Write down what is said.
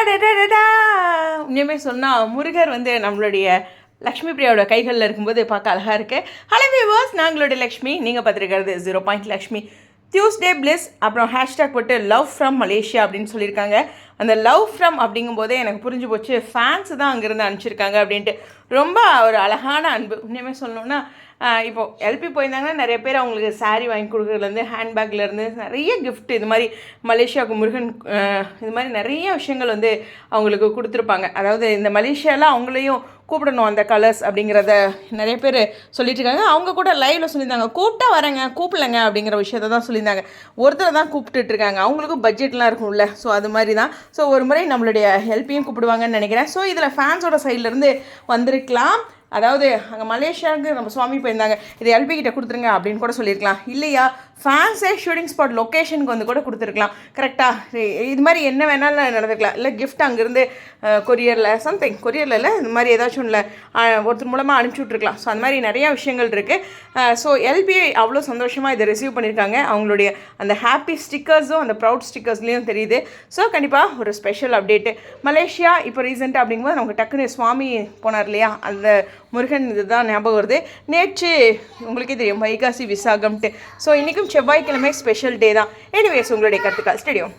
அடடடடா உண்மையுமே சொன்னால் முருகர் வந்து நம்மளுடைய லக்ஷ்மி பிரியாவோட கைகளில் இருக்கும்போது பார்க்க அழகாக இருக்கு. ஹலோ வியூவர்ஸ் நாங்களுடைய லக்ஷ்மி. நீங்கள் பார்த்துருக்கிறது zero point Lakshmi. Tuesday please அப்புறம் ஹேஷ்டேக் போட்டு லவ் ஃப்ரம் மலேசியா அப்படின்னு சொல்லியிருக்காங்க. அந்த லவ் ஃப்ரம் அப்படிங்கும்போதே எனக்கு புரிஞ்சு போச்சு ஃபேன்ஸ் தான் அங்கேருந்து அனுப்பிச்சிருக்காங்க அப்படின்ட்டு. ரொம்ப ஒரு அழகான அன்பு. உண்மையுமே சொல்லணும்னா இப்போது இப்போ எல்பி போயிருந்தாங்கன்னா நிறைய பேர் அவங்களுக்கு சாரீ வாங்கி கொடுக்குறதுலேருந்து ஹேண்ட்பேக்லேருந்து நிறைய கிஃப்ட் இது மாதிரி மலேசியாவுக்கு முருகன் இது மாதிரி நிறைய விஷயங்கள் வந்து அவங்களுக்கு கொடுத்துருப்பாங்க. அதாவது இந்த மலேசியாவில் அவங்களையும் கூப்பிடணும் அந்த கலர்ஸ் அப்படிங்கிறத நிறைய பேர் சொல்லிட்டு இருக்காங்க. அவங்க கூட லைவில் சொல்லியிருந்தாங்க கூப்பிட்டா வரேங்க கூப்பிடலங்க அப்படிங்கிற விஷயத்த தான் சொல்லியிருந்தாங்க. ஒருத்தரை தான் கூப்பிட்டுட்டு இருக்காங்க. அவங்களுக்கும் பட்ஜெட்லாம் இருக்கும்ல. ஸோ அது மாதிரி தான் ஸோ ஒரு முறை நம்மளுடைய ஹெல்ப்பையும் கூப்பிடுவாங்கன்னு நினைக்கிறேன். ஸோ இதில் ஃபேன்ஸோட சைட்லேருந்து வந்திருக்கலாம். அதாவது அங்கே மலேசியாவுக்கு நம்ம சுவாமி போயிருந்தாங்க. இது எல்பி கிட்ட கொடுத்துருங்க அப்படின்னு கூட சொல்லியிருக்கலாம். இல்லையா? ஃபேன்ஸே ஷூட்டிங் ஸ்பாட் லொக்கேஷனுக்கு வந்து கூட கொடுத்துருக்கலாம். கரெக்டாக இது மாதிரி என்ன வேணாலும் நடந்துக்கலாம். இல்லை கிஃப்ட் அங்கேருந்து கொரியரில் சம்திங் கொரியரில் இல்லை இந்த மாதிரி ஏதாச்சும் இல்லை ஒருத்தர் மூலமாக அனுப்பிச்சி விட்ருக்கலாம் ஸோ அந்த மாதிரி நிறையா விஷயங்கள் இருக்குது ஸோ எல்பி அவ்வளோ சந்தோஷமாக இதை ரிசீவ் பண்ணியிருக்காங்க அவங்களுடைய அந்த ஹாப்பி ஸ்டிக்கர்ஸும் அந்த ப்ரௌட் ஸ்டிக்கர்ஸ்லேயும் தெரியுது. ஸோ கண்டிப்பாக ஒரு ஸ்பெஷல் அப்டேட்டு மலேசியா இப்போ ரீசெண்டாக அப்படிங்கும்போது நமக்கு டக்குன்னு சுவாமி போனார் இல்லையா? அந்த முருகன் இதுதான் ஞாபகம் வருது. நேற்று உங்களுக்கே தெரியும் வைகாசி விசாகம்ட்டு ஸோ இன்றைக்கும் செவ்வாய்க்கிழமை ஸ்பெஷல் டே தான். எனிவேஸ் உங்களுடைய கருத்துக்கள். ஸ்டேடியம்